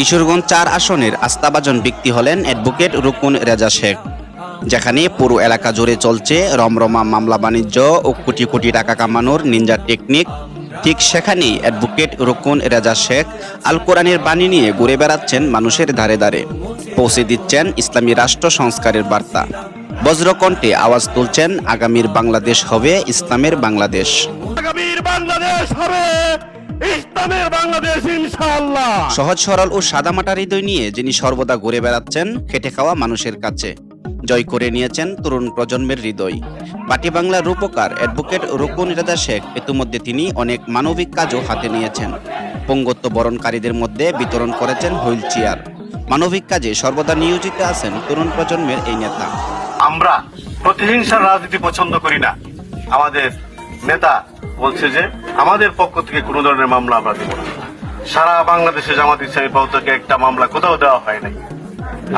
কিশোরগঞ্জ চার আসনের আস্থাভাজন ব্যক্তি হলেন অ্যাডভোকেট রুকুন রেজা শেখ, যেখানে পুরো এলাকা জুড়ে চলছে রমরমা মামলা বাণিজ্য ও কোটি কোটি টাকা কামানোর নিনজা টেকনিক। ঠিক সেখানেই অ্যাডভোকেট রুকুন রেজা শেখ আল কোরআনের বাণী নিয়ে ঘুরে বেড়াচ্ছেন মানুষের ধারে ধারে। পৌঁছে দিচ্ছেন ইসলামী রাষ্ট্র সংস্কারের বার্তা। বজ্রকণ্ঠে আওয়াজ তুলছেন, আগামীর বাংলাদেশ হবে ইসলামের বাংলাদেশ। আগামীর বাংলাদেশ হবে ইসলামের বাংলাদেশ ইনশাআল্লাহ। সহজ সরল ও সাদামাটা হৃদয় নিয়ে যিনি সর্বদা ঘুরে বেড়াচ্ছেন খেটে খাওয়া মানুষের কাছে জয় করে নিয়েছেন তরুণ প্রজন্মের হৃদয়। পাটি বাংলার রূপকার অ্যাডভোকেট রুকুন রাজা শেখ ইতিমধ্যে তিনি অনেক মানবিক কাজও হাতে নিয়েছেন। পঙ্গত্ব বরণকারীদের মধ্যে বিতরণ করেছেন হুইল চেয়ার। মানবিক কাজে সর্বদা নিয়োজিত আছেন তরুণ প্রজন্মের এই নেতা। আমরা প্রতিহিংসার রাজনীতি পছন্দ করি না। আমাদের নেতা বলছে যে আমাদের পক্ষ থেকে কোনো ধরনের মামলা আমরা দেব না। সারা বাংলাদেশে জামাত ইসলামী পক্ষ থেকে একটা মামলা কোথাও দেওয়া হয় নাই।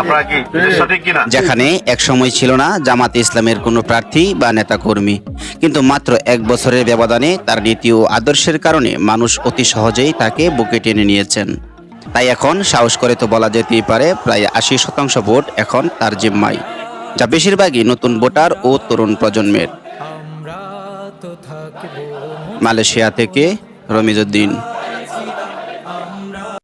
আপনারা কি এটা সঠিক কিনা? যেখানে একসময় ছিল না জামাতে ইসলামের কোনো প্রার্থী বা নেতাকর্মী কিন্তু মাত্র এক বছরের ব্যবধানে তার নীতি ও আদর্শের কারণে মানুষ অতি সহজেই তাকে বুকে টেনে নিয়েছেন। তাই এখন সাহস করে তো বলা যেতেই পারে প্রায় আশি শতাংশ ভোট এখন তার জিম্মায়। যা বেশিরভাগই নতুন ভোটার ও তরুণ প্রজন্মের। মালয়েশিয়া থেকে রমিজউদ্দিন।